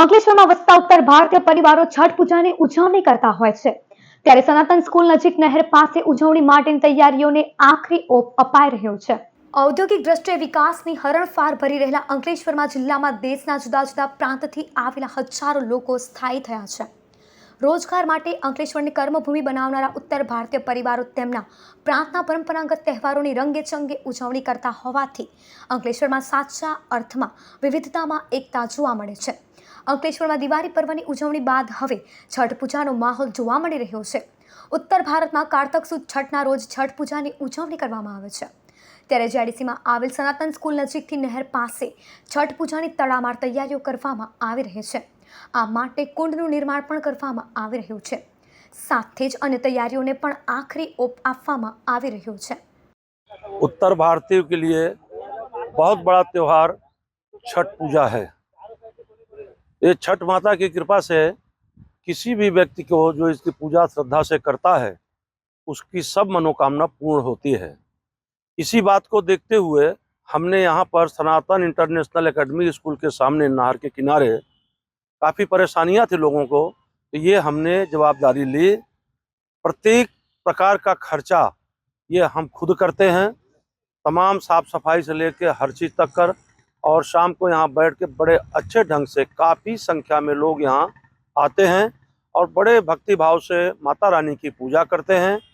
અંકલેશ્વરમાં વસતા ઉત્તર ભારતીય પરિવારો છઠ પૂજાની ઉજવણી કરતા હોય છે. ત્યારે સનાતન સ્કૂલ નજીક નહેર પાસે ઉજવણી માટેની તૈયારીઓને આખરી ઓપ અપાઈ રહ્યો છે. ઔદ્યોગિક દ્રષ્ટિએ વિકાસની હરણફાર ભરી રહેલા અંકલેશ્વરમાં જિલ્લામાં દેશના જુદા જુદા પ્રાંતથી આવેલા હજારો લોકો સ્થાયી થયા છે. રોજગાર માટે અંકલેશ્વરની કર્મભૂમિ બનાવનારા ઉત્તર ભારતીય પરિવારો તેમના પ્રાંતના પરંપરાગત તહેવારોની રંગેચંગે ઉજવણી કરતા હોવાથી અંકલેશ્વરમાં સાચા અર્થમાં વિવિધતામાં એકતા જોવા મળે છે. અંકલેશ્વરમાં દિવાળી પર્વની ઉજવણી બાદ હવે છઠ પૂજાનો માહોલ જોવા મળી રહ્યો છે ઉત્તર ભારતમાં કારતક સુદ છઠના રોજ છઠ પૂજાની ઉજવણી કરવામાં આવે છે ત્યારે જેડીસીમાં આવેલ સનાતન સ્કૂલ નજીકથી નહેર પાસે છઠ પૂજાની તડામાર તૈયારીઓ કરવામાં આવી રહી છે આ માટે કુંડનું નિર્માણ પણ કરવામાં આવી રહ્યું છે સાથે જ અન્ય તૈયારીઓને પણ આખરી ઓપ આપવામાં આવી રહ્યો છે उत्तर भारतीयों के लिए बहुत बड़ा त्योहार छठ पूजा है ये छठ माता की कृपा से किसी भी व्यक्ति को जो इसकी पूजा श्रद्धा से करता है, उसकी सब मनोकामना पूर्ण होती है। इसी बात को देखते हुए हमने यहाँ पर सनातन इंटरनेशनल एकेडमी स्कूल के सामने नहर के किनारे काफ़ी परेशानियाँ थी लोगों को तो ये हमने जवाबदारी ली। प्रत्येक प्रकार का खर्चा ये हम खुद करते हैं, तमाम साफ़ सफ़ाई से लेके हर चीज़ तक कर और शाम को यहाँ बैठ के बड़े अच्छे ढंग से काफ़ी संख्या में लोग यहाँ आते हैं और बड़े भक्ति भाव से माता रानी की पूजा करते हैं